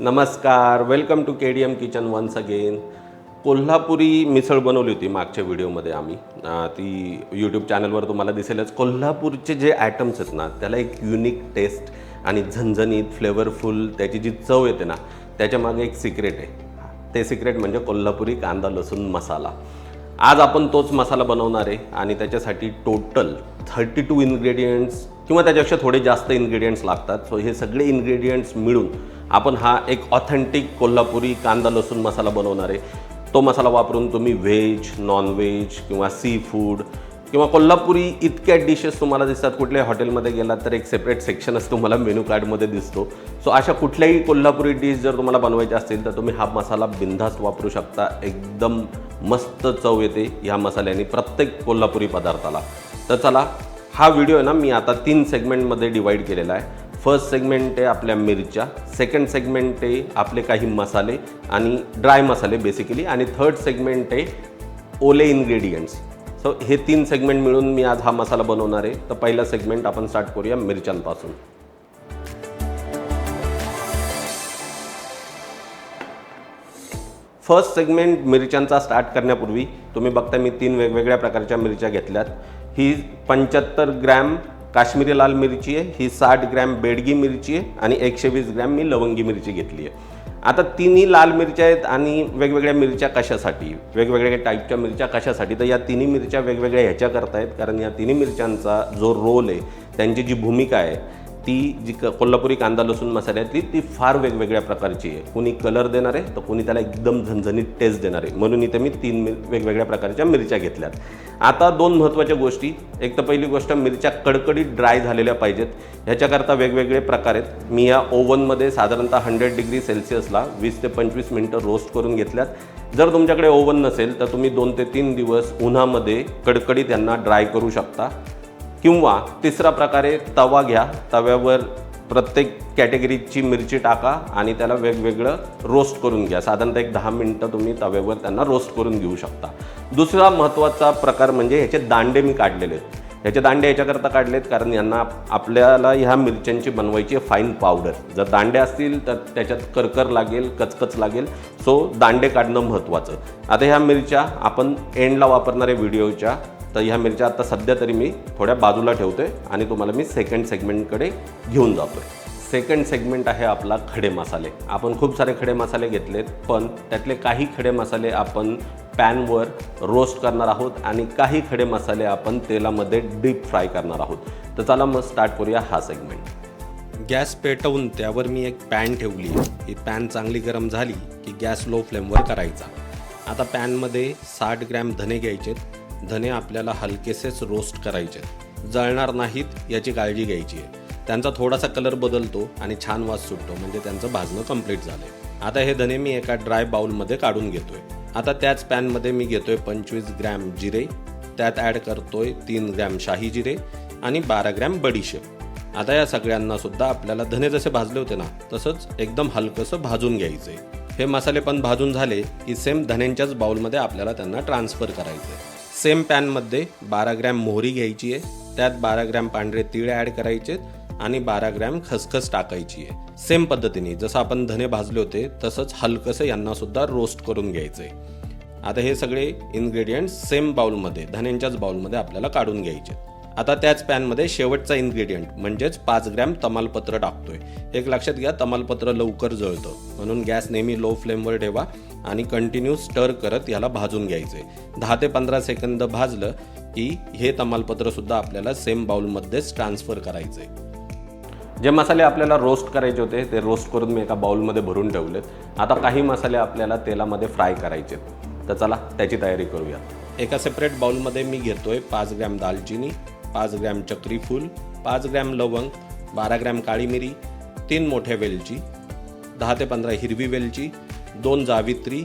नमस्कार welcome to K D M kitchen once again Kolhapuri misal बनवली होती मागच्या व्हिडिओमध्ये आम्ही. ती यूट्यूब चॅनलवर तुम्हाला दिसेलच. कोल्हापूरचे जे ॲटम्स आहेत ना त्याला एक युनिक टेस्ट आणि झणझणीत फ्लेवरफुल त्याची जी चव येते ना त्याच्यामागे एक सिक्रेट आहे. ते सिक्रेट म्हणजे कोल्हापुरी कांदा लसूण मसाला. आज आपण तोच मसाला बनवणार आहे आणि त्याच्यासाठी टोटल थर्टी टू इन्ग्रेडियंट्स किंवा त्याच्यापेक्षा थोडे जास्त इन्ग्रेडियंट्स लागतात. सो हे सगळे इन्ग्रेडियंट्स मिळून आपण हा एक ऑथेंटिक कोल्हापुरी कांदा लसूण मसाला बनवणार आहे. तो मसाला वापरून तुम्ही व्हेज नॉनव्हेज किंवा सी फूड किंवा कोल्हापुरी इतक्या डिशेस तुम्हाला दिसतात. कुठल्याही हॉटेलमध्ये गेलात तर एक सेपरेट सेक्शनच तुम्हाला मेनू कार्डमध्ये दिसतो. सो अशा कुठल्याही कोल्हापुरी डिश जर तुम्हाला बनवायची असतील तर तुम्ही हा मसाला बिनधास्त वापरू शकता. एकदम मस्त चव येते ह्या मसाल्याने प्रत्येक कोल्हापुरी पदार्थाला. तर चला हा व्हिडिओ आहे ना मी आता तीन सेगमेंटमध्ये डिवाईड केलेला आहे. फर्स्ट सेगमेंट आहे आपल्या मिरच्या. सेकंड सेगमेंट आहे आपले काही मसाले आणि ड्राय मसाले बेसिकली आणि थर्ड सेगमेंट आहे ओले इन्ग्रेडियंट्स सो हे तीन सेगमेंट मिळून मी आज हा मसाला बनवणार आहे. तर पहिला सेगमेंट आपण स्टार्ट करूया मिरच्यांपासून. फर्स्ट सेगमेंट मिरच्यांचा स्टार्ट करण्यापूर्वी तुम्ही बघता मी तीन वेगवेगळ्या प्रकारच्या मिरच्या घेतल्यात. ही पंच्याहत्तर ग्रॅम काश्मीरी लाल मिरची आहे ही साठ ग्रॅम बेडगी मिरची आहे आणि एकशे वीस ग्रॅम मी लवंगी मिरची घेतली आहे. आता तिन्ही लाल मिरच्या आहेत आणि वेगवेगळ्या मिरच्या कशासाठी? वेगवेगळ्या टाईपच्या मिरच्या कशासाठी? तर या तिन्ही मिरच्या वेगवेगळ्या ह्याच्या करतायत आहेत कारण या तिन्ही मिरच्यांचा जो रोल आहे त्यांची जी भूमिका आहे ती जी क कोल्हापुरी कांदा लसूण मसाल्यातली ती फार वेगवेगळ्या प्रकारची आहे. कुणी कलर देणार आहे तर कुणी त्याला एकदम झणझणीत टेस्ट देणार आहे. म्हणून इथे मी तीन वेगवेगळ्या प्रकारच्या मिरच्या घेतल्यात. आता दोन महत्त्वाच्या गोष्टी. एक तर पहिली गोष्ट मिरच्या कडकडीत ड्राय झालेल्या पाहिजेत. ह्याच्याकरता वेगवेगळे प्रकार आहेत. मी या ओव्हनमध्ये साधारणतः हंड्रेड डिग्री सेल्सिअसला वीस ते पंचवीस मिनटं रोस्ट करून घेतल्यात. जर तुमच्याकडे ओव्हन नसेल तर तुम्ही दोन ते तीन दिवस उन्हामध्ये कडकडीत यांना ड्राय करू शकता. किंवा तिसरा प्रकारे तवा घ्या. तव्यावर प्रत्येक कॅटेगरीची मिरची टाका आणि त्याला वेगवेगळं रोस्ट करून घ्या. साधारणतः एक दहा मिनटं तुम्ही तव्यावर त्यांना रोस्ट करून घेऊ शकता. दुसरा महत्त्वाचा प्रकार म्हणजे ह्याचे दांडे मी काढलेले आहेत. ह्याचे दांडे याच्याकरता काढलेत कारण यांना आपल्याला ह्या मिरच्यांची बनवायची फाईन पावडर जर दांडे असतील तर त्याच्यात करकर लागेल कचकच लागेल. सो दांडे काढणं महत्त्वाचं. आता ह्या मिरच्या आपण एंडला वापरणाऱ्या व्हिडिओच्या तर ह्या मिरच्या आता सध्या तरी मी थोड्या बाजूला ठेवतोय आणि तुम्हाला मी सेकंड सेगमेंटकडे घेऊन जातोय. सेकंड सेगमेंट आहे आपला खडे मसाले. आपण खूप सारे खडे मसाले घेतलेत पण त्यातले काही खडे मसाले आपण पॅनवर रोस्ट करणार आहोत आणि काही खडे मसाले आपण तेलामध्ये डीप फ्राय करणार आहोत. तर चला मग स्टार्ट करूया हा सेगमेंट गॅस पेटवून त्यावर मी एक पॅन ठेवली. ही पॅन चांगली गरम झाली की गॅस लो फ्लेमवर करायचा. आता पॅनमध्ये साठ ग्रॅम धने घ्यायचेत. धने आपल्याला हलकेसेच रोस्ट करायचे. जळणार नाहीत याची काळजी घ्यायची आहे. त्यांचा थोडासा कलर बदलतो आणि छान वास सुटतो म्हणजे त्यांचं भाजणं कंप्लीट झालंय. आता हे धने मी एका ड्राय बाउलमध्ये काढून घेतोय. आता त्याच पॅनमध्ये मी घेतोय पंचवीस ग्रॅम जिरे त्यात ॲड करतोय तीन ग्रॅम शाही जिरे आणि बारा ग्रॅम बडीशेप आता या सगळ्यांना सुद्धा आपल्याला धने जसे भाजले होते ना तसंच एकदम हलकंसं भाजून घ्यायचंय. हे मसाले पण भाजून झाले की सेम धन्यांच्याच बाउलमध्ये आपल्याला त्यांना ट्रान्सफर करायचं आहे सेम पॅनमध्ये बारा ग्रॅम मोहरी घ्यायची आहे. त्यात बारा ग्रॅम पांढरे तीळ ॲड करायचे आणि बारा ग्रॅम खसखस टाकायची आहे. सेम पद्धतीने जसं आपण धने भाजले होते तसंच हलकंसं यांना सुद्धा रोस्ट करून घ्यायचं आहे. आता हे सगळे इन्ग्रेडियंट्स सेम बाउलमध्ये धन्यांच्याच बाउलमध्ये आपल्याला काढून घ्यायचे आता त्याच पॅनमध्ये शेवटचा इन्ग्रेडियंट म्हणजेच पाच ग्रॅम तमालपत्र टाकतोय. एक लक्षात घ्या तमालपत्र लवकर जळतं. म्हणून गॅस नेहमी लो फ्लेमवर ठेवा आणि कंटिन्यू स्टर करत याला भाजून घ्यायचे दहा ते पंधरा सेकंद भाजलं की हे तमालपत्र सुद्धा आपल्याला सेम बाउलमध्येच ट्रान्सफर करायचे जे मसाले आपल्याला रोस्ट करायचे होते ते रोस्ट करून मी एका बाउलमध्ये भरून ठेवलेत. आता काही मसाले आपल्याला तेलामध्ये फ्राय करायचे तर चला त्याची तयारी करूया. एका सेपरेट बाउलमध्ये मी घेतोय पाच ग्रॅम दालचिनी पाच ग्रॅम चक्रीफूल पाच ग्रॅम लवंग बारा ग्रॅम काळी मिरी तीन मोठ्या वेलची दहा ते पंधरा हिरवी वेलची दोन जावित्री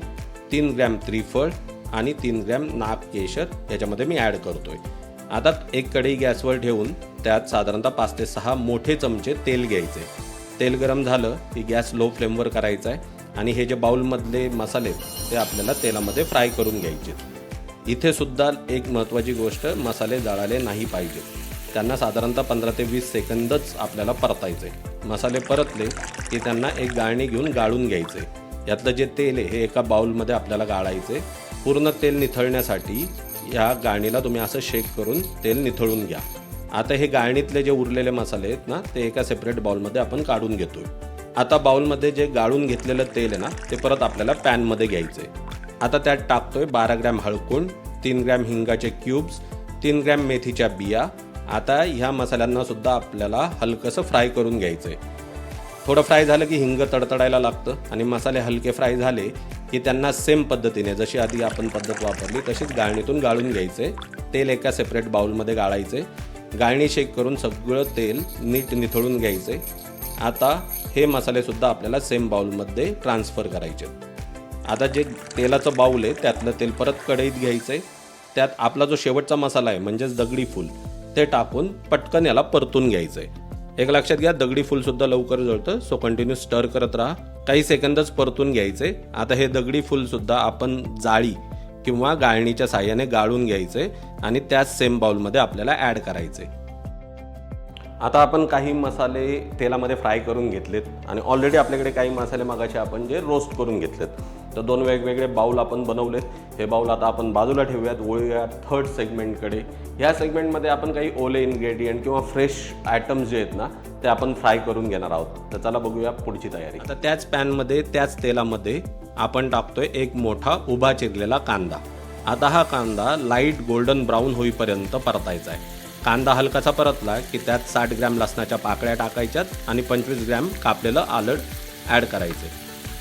तीन ग्रॅम त्रिफळ आणि तीन ग्रॅम नाग केशर याच्यामध्ये मी ॲड करतोय. आता एक कढई गॅसवर ठेवून त्यात साधारणतः पाच ते सहा मोठे चमचे तेल घ्यायचे. तेल गरम झालं की गॅस लो फ्लेमवर करायचा आहे आणि हे जे बाउलमधले मसाले आहेत, ते आपल्याला तेलामध्ये फ्राय करून घ्यायचे इथे सुद्धा एक महत्त्वाची गोष्ट मसाले जळाले नाही पाहिजे. त्यांना साधारणतः पंधरा ते वीस सेकंदच आपल्याला परतायचे मसाले परतले की त्यांना एक गाळणी घेऊन गाळून घ्यायचे यातलं जे तेल आहे हे एका बाउलमध्ये आपल्याला गाळायचे पूर्ण तेल निथळण्यासाठी या गाळणीला तुम्ही असं शेक करून तेल निथळून घ्या. आता हे गाळणीतले जे उरलेले मसाले आहेत ना ते एका सेपरेट बाउलमध्ये आपण काढून घेतो आता बाउलमध्ये जे गाळून घेतलेलं तेल आहे ना ते परत आपल्याला पॅनमध्ये घ्यायचं आहे आता त्यात टाकतोय बारा ग्रॅम हळकुंड तीन ग्रॅम हिंगाचे क्यूब्स तीन ग्रॅम मेथीच्या बिया. आता ह्या मसाल्यांना सुद्धा आपल्याला हलकंसं फ्राय करून घ्यायचं आहे थोडं फ्राय झालं की हिंग तडतडायला लागतं आणि मसाले हलके फ्राय झाले की त्यांना सेम पद्धतीने जशी आधी आपण पद्धत वापरली तशीच गाळणीतून गाळून घ्यायचे तेल एका सेपरेट बाउलमध्ये गाळायचे गाळणी शेक करून सगळं तेल नीट निथळून घ्यायचे आता हे मसालेसुद्धा आपल्याला सेम बाउलमध्ये ट्रान्सफर करायचे आता जे तेलाचं बाऊल आहे त्यातलं तेल परत कढईत घ्यायचं आहे त्यात आपला जो शेवटचा मसाला आहे म्हणजेच दगडी फूल ते टाकून पटकन याला परतून घ्यायचं आहे एक लक्षात घ्या दगडी फूलसुद्धा लवकर जळतं सो कंटिन्यू स्टर करत राहा. काही सेकंदच परतून घ्यायचे आता हे दगडी फूलसुद्धा आपण जाळी किंवा गाळणीच्या साह्याने गाळून घ्यायचे आणि त्याच सेम बाउलमध्ये आपल्याला ॲड करायचे आता आपण काही मसाले तेलामध्ये फ्राय करून घेतलेत आणि ऑलरेडी आपल्याकडे काही मसाले मागाचे आपण जे रोस्ट करून घेतलेत. तर दोन वेगवेगळे बाऊल आपण बनवलेत. हे बाऊल आता आपण बाजूला ठेवूयात. वळूया थर्ड सेगमेंटकडे ह्या सेगमेंटमध्ये आपण काही ओले इन्ग्रेडियंट किंवा फ्रेश आयटम्स जे आहेत ना ते आपण फ्राय करून घेणार आहोत. तर चला बघूया पुढची तयारी. आता त्याच पॅनमध्ये त्याच तेलामध्ये आपण टाकतोय एक मोठा उभा चिरलेला कांदा. आता हा कांदा लाइट गोल्डन ब्राऊन होईपर्यंत परतायचा आहे. कांदा हलकासा परतला की त्यात साठ ग्रॅम लसणाच्या पाकळ्या टाकायच्यात आणि पंचवीस ग्रॅम कापलेलं आलड ॲड करायचे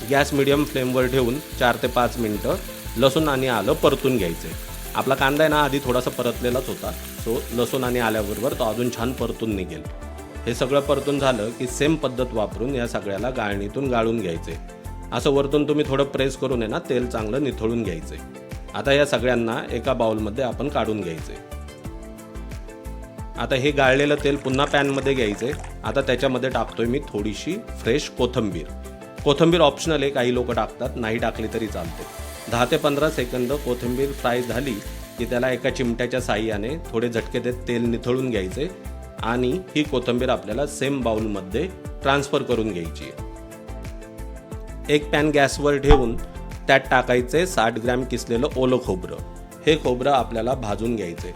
गॅस मिडियम फ्लेमवर ठेवून चार ते पाच मिनटं लसूण आणि आलं परतून घ्यायचे. आपला कांदा आहे ना आधी थोडासा परतलेलाच होता. सो लसूण आणि आल्याबरोबर तो अजून छान परतून निघेल. हे सगळं परतून झालं की सेम पद्धत वापरून या सगळ्याला गाळणीतून गाळून घ्यायचे. असं वरतून तुम्ही थोडं प्रेस करून आहे ना तेल चांगलं निथळून घ्यायचे. आता या सगळ्यांना एका बाउलमध्ये आपण काढून घ्यायचे. आता हे गाळलेलं तेल पुन्हा पॅनमध्ये घ्यायचे. आता त्याच्यामध्ये टाकतोय मी थोडीशी फ्रेश कोथंबीर. कोथिंबीर ऑप्शनल आहे काही लोक टाकतात नाही टाकली तरी चालते. दहा ते पंधरा सेकंद कोथिंबीर फ्राय झाली की त्याला एका चिमट्याच्या साह्याने थोडे झटके देत तेल निथळून घ्यायचे आणि ही कोथिंबीर आपल्याला सेम बाउलमध्ये ट्रान्सफर करून घ्यायची आहे. एक पॅन गॅसवर ठेवून त्यात टाकायचे साठ ग्रॅम किसलेलं ओलं खोबरं. हे खोबरं आपल्याला भाजून घ्यायचे.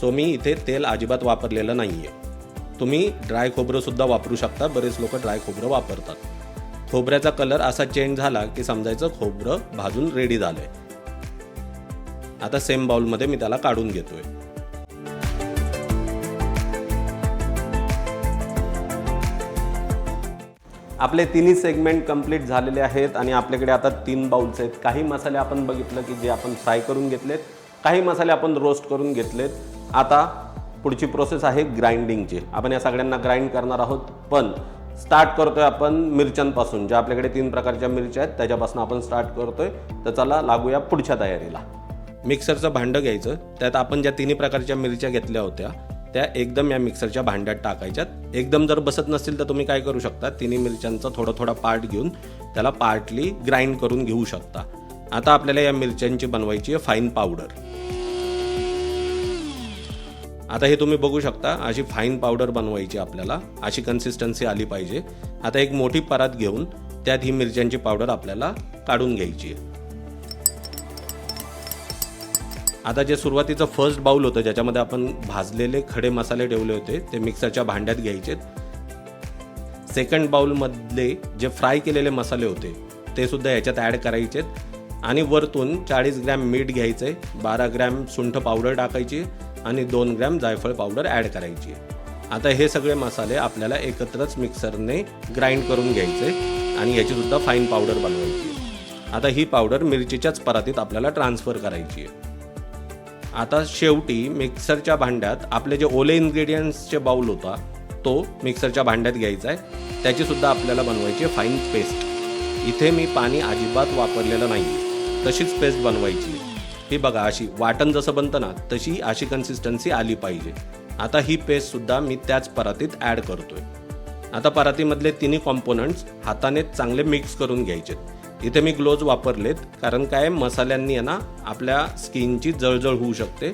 सो मी इथे तेल अजिबात वापरलेलं नाही आहे तुम्ही ड्राय खोबरंसुद्धा वापरू शकता बरेच लोक ड्राय खोबरं वापरतात. खोबऱ्याचा कलर असा चेंज झाला की समजायचं खोबरं भाजून रेडी झालं आहे आता सेम बाउलमध्ये मी त्याला काढून घेतोय. आपले तिन्ही सेगमेंट कंप्लीट झालेले आहेत आणि आपल्याकडे आता तीन बाउल्स आहेत. काही मसाले आपण बघितलं की जे आपण फ्राय करून घेतलेत काही मसाले आपण रोस्ट करून घेतलेत. आता पुढची प्रोसेस आहे ग्राइंडिंगची आपण या सगळ्यांना ग्राइंड करणार आहोत पण स्टार्ट करतोय आपण मिरच्यांपासून ज्या आपल्याकडे तीन प्रकारच्या मिरच्या आहेत त्याच्यापासून आपण स्टार्ट करतोय. तर चला लागूया पुढच्या तयारीला. मिक्सरचं भांडं घ्यायचं. त्यात आपण ज्या तिन्ही प्रकारच्या मिरच्या घेतल्या होत्या त्या एकदम या मिक्सरच्या भांड्यात टाकायच्यात. एकदम जर बसत नसतील तर तुम्ही काय करू शकता तिन्ही मिरच्यांचा थोडा थोडा पार्ट घेऊन त्याला पार्टली ग्राइंड करून घेऊ शकता. आता आपल्याला या मिरच्यांची बनवायची आहे फाईन पावडर आता हे तुम्ही बघू शकता अशी फाईन पावडर बनवायची आपल्याला अशी कन्सिस्टन्सी आली पाहिजे. आता एक मोठी परात घेऊन त्यात ही मिरच्यांची पावडर आपल्याला काढून घ्यायची आहे. आता जे सुरुवातीचं फर्स्ट बाउल होतं ज्याच्यामध्ये आपण भाजलेले खडे मसाले ठेवले होते ते मिक्सरच्या भांड्यात घ्यायचे. सेकंड बाउलमधले जे फ्राय केलेले मसाले होते ते सुद्धा याच्यात ॲड करायचे आणि वरतून चाळीस ग्रॅम मीठ घ्यायचे बारा ग्रॅम सुंठ पावडर टाकायची. आणि दोन ग्रॅम जायफळ पावडर ॲड करायची. आहे आता हे सगळे मसाले आपल्याला एकत्रच मिक्सरने ग्राइंड करून घ्यायचे आणि याचीसुद्धा फाईन पावडर बनवायची. आहे आता ही पावडर मिरचीच्याच परातीत आपल्याला ट्रान्सफर करायची आहे. आता शेवटी मिक्सरच्या भांड्यात आपले जे ओले इन्ग्रेडियंट्सचे बाउल होता तो मिक्सरच्या भांड्यात घ्यायचा आहे. त्याचीसुद्धा आपल्याला बनवायची आहे फाईन पेस्ट. इथे मी पाणी अजिबात वापरलेलं नाही तशीच पेस्ट बनवायची ही बघा अशी वाटण जसं बनतं ना तशी अशी कन्सिस्टन्सी आली पाहिजे. आता ही पेस्टसुद्धा मी त्याच परातीत ॲड करतोय. आता परातीमधले तिन्ही कॉम्पोनंट्स हाताने चांगले मिक्स करून घ्यायचे. इथे मी ग्लोव्ज वापरलेत कारण काय मसाल्यांनी आहे ना आपल्या स्किनची जळजळ होऊ शकते.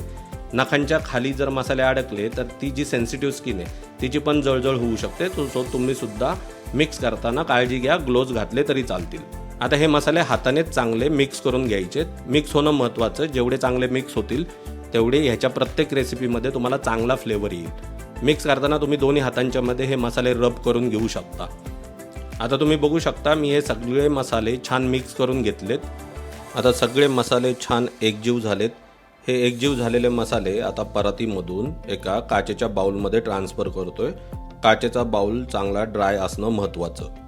नखांच्या खाली जर मसाले अडकले तर ती जी सेन्सिटिव्ह स्किन आहे तिची पण जळजळ होऊ शकते. सो तुम्ही सुद्धा मिक्स करताना काळजी घ्या ग्लोव्ज घातले तरी चालतील. आता हे मसाले हातानेच चांगले मिक्स करून घ्यायचे. मिक्स होणं महत्त्वाचं जेवढे चांगले मिक्स होतील तेवढे ह्याच्या प्रत्येक रेसिपीमध्ये तुम्हाला चांगला फ्लेवर येईल. मिक्स करताना तुम्ही दोन्ही हातांच्यामध्ये हे मसाले रब करून घेऊ शकता. आता तुम्ही बघू शकता मी हे सगळे मसाले छान मिक्स करून घेतलेत. आता सगळे मसाले छान एकजीव झालेत. हे एकजीव झालेले मसाले आता परातीमधून एका काचेच्या बाऊलमध्ये ट्रान्सफर करतोय. काचेचा बाउल चांगला ड्राय असणं महत्त्वाचं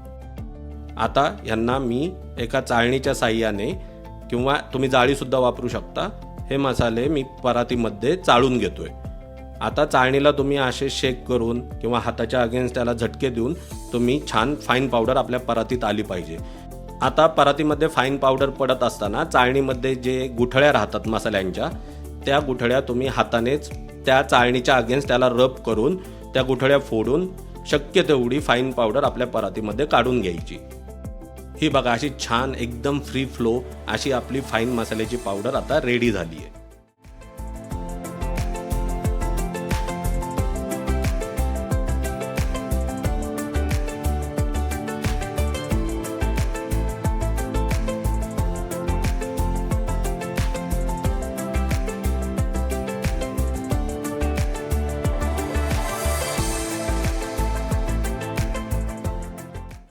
आता यांना मी एका चाळणीच्या साह्याने किंवा तुम्ही जाळीसुद्धा वापरू शकता. हे मसाले मी परातीमध्ये चाळून घेतो आहे आता चाळणीला तुम्ही असे शेक करून किंवा हाताच्या अगेन्स्ट त्याला झटके देऊन तुम्ही छान फाईन पावडर आपल्या परातीत आली पाहिजे. आता परातीमध्ये फाईन पावडर पडत असताना चाळणीमध्ये जे गुठळ्या राहतात मसाल्यांच्या त्या गुठळ्या तुम्ही हातानेच त्या चाळणीच्या अगेन्स्ट त्याला रब करून त्या गुठळ्या फोडून शक्य तेवढी फाईन पावडर आपल्या परातीमध्ये काढून घ्यायची. ही बघा अशी छान एकदम फ्री फ्लो अशी आपली फाईन मसाल्याची पावडर आता रेडी झाली आहे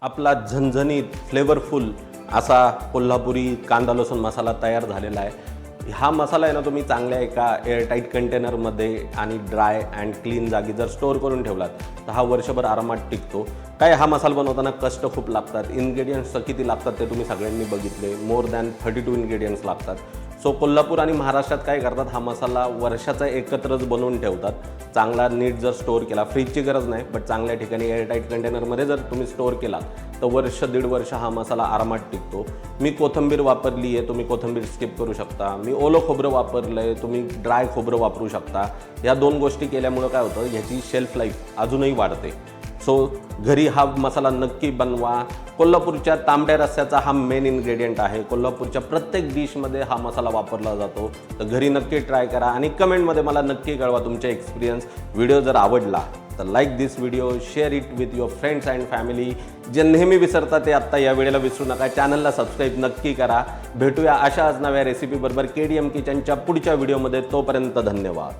आपला झणझणीत फ्लेवरफुल असा कोल्हापुरी कांदा लसूण मसाला तयार झालेला आहे. हा मसाला आहे ना तुम्ही चांगल्या एका एअरटाईट कंटेनरमध्ये आणि ड्राय अँड क्लीन जागी जर स्टोअर करून ठेवलात तर हा वर्षभर आरामात टिकतो. काय हा मसाला बनवताना कष्ट खूप लागतात. इन्ग्रेडियंट्स किती लागतात ते तुम्ही सगळ्यांनी बघितले. More than thirty two ingredients लागतात. सो कोल्हापूर आणि महाराष्ट्रात काय करतात? हा मसाला वर्षाचा एकत्रच बनवून ठेवतात. चांगला नीट जर स्टोअर केला फ्रीजची गरज नाही बट चांगल्या ठिकाणी एअरटाईट कंटेनरमध्ये जर तुम्ही स्टोअर केला तर वर्ष दीड वर्ष हा मसाला आरामात टिकतो. मी कोथंबीर वापरली आहे तुम्ही कोथंबीर स्किप करू शकता. मी ओलं खोबरं वापरलं आहे तुम्ही ड्राय खोबरं वापरू शकता. या दोन गोष्टी केल्यामुळं काय होतं? ह्याची शेल्फ लाईफ अजूनही वाढते. सो घरी हा मसाला नक्की बनवा. कोल्हापूरच्या तांबड्या रस्स्याचा हा मेन इन्ग्रेडियंट आहे. कोल्हापूरच्या प्रत्येक डिशमध्ये हा मसाला वापरला जातो. तर घरी नक्की ट्राय करा आणि कमेंटमध्ये मला नक्की कळवा तुमचे एक्सपिरियन्स व्हिडिओ जर आवडला तर like this video share it with your friends and family जे नेहमी विसरतात ते आत्ता या वेळेला विसरू नका. चॅनलला सबस्क्राईब नक्की करा. भेटूया अशाच नव्या रेसिपीबरोबर के डी एम किचनच्या पुढच्या व्हिडिओमध्ये तोपर्यंत धन्यवाद.